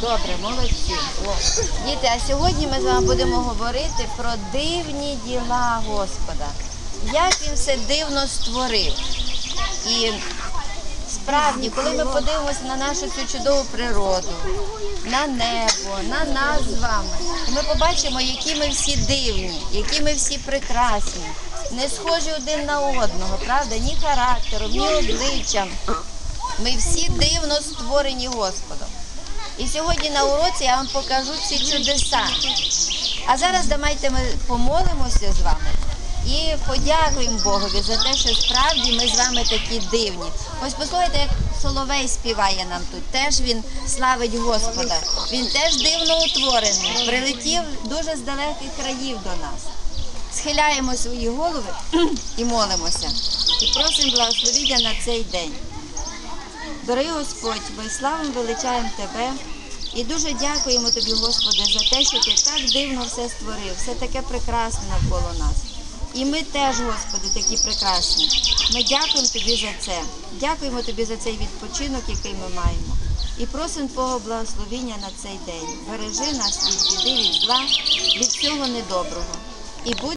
Добре, молодці. Діти, а сьогодні ми з вами будемо говорити про дивні діла Господа. Як він все дивно створив. І справді, коли ми подивимося на нашу цю чудову природу, на небо, на нас з вами, ми побачимо, які ми всі дивні, які ми всі прекрасні, не схожі один на одного, правда? Ні характером, ні обличчям. Ми всі дивно створені Господом. І сьогодні на уроці я вам покажу ці чудеса. А зараз давайте ми помолимося з вами і подякуємо Богові за те, що справді ми з вами такі дивні. Ось послухайте, як Соловей співає нам тут. Теж він славить Господа. Він теж дивно утворений, прилетів дуже з далеких країв до нас. Схиляємо свої голови і молимося. І просимо благословіння на цей день. Дорогий Господь, ми славимо, величаємо Тебе і дуже дякуємо Тобі, Господи, за те, що Ти так дивно все створив, все таке прекрасне навколо нас. І ми теж, Господи, такі прекрасні. Ми дякуємо Тобі за це. Дякуємо Тобі за цей відпочинок, який ми маємо. І просимо Твого благословіння на цей день. Бережи нас від біди, від зла, від всього недоброго. І будь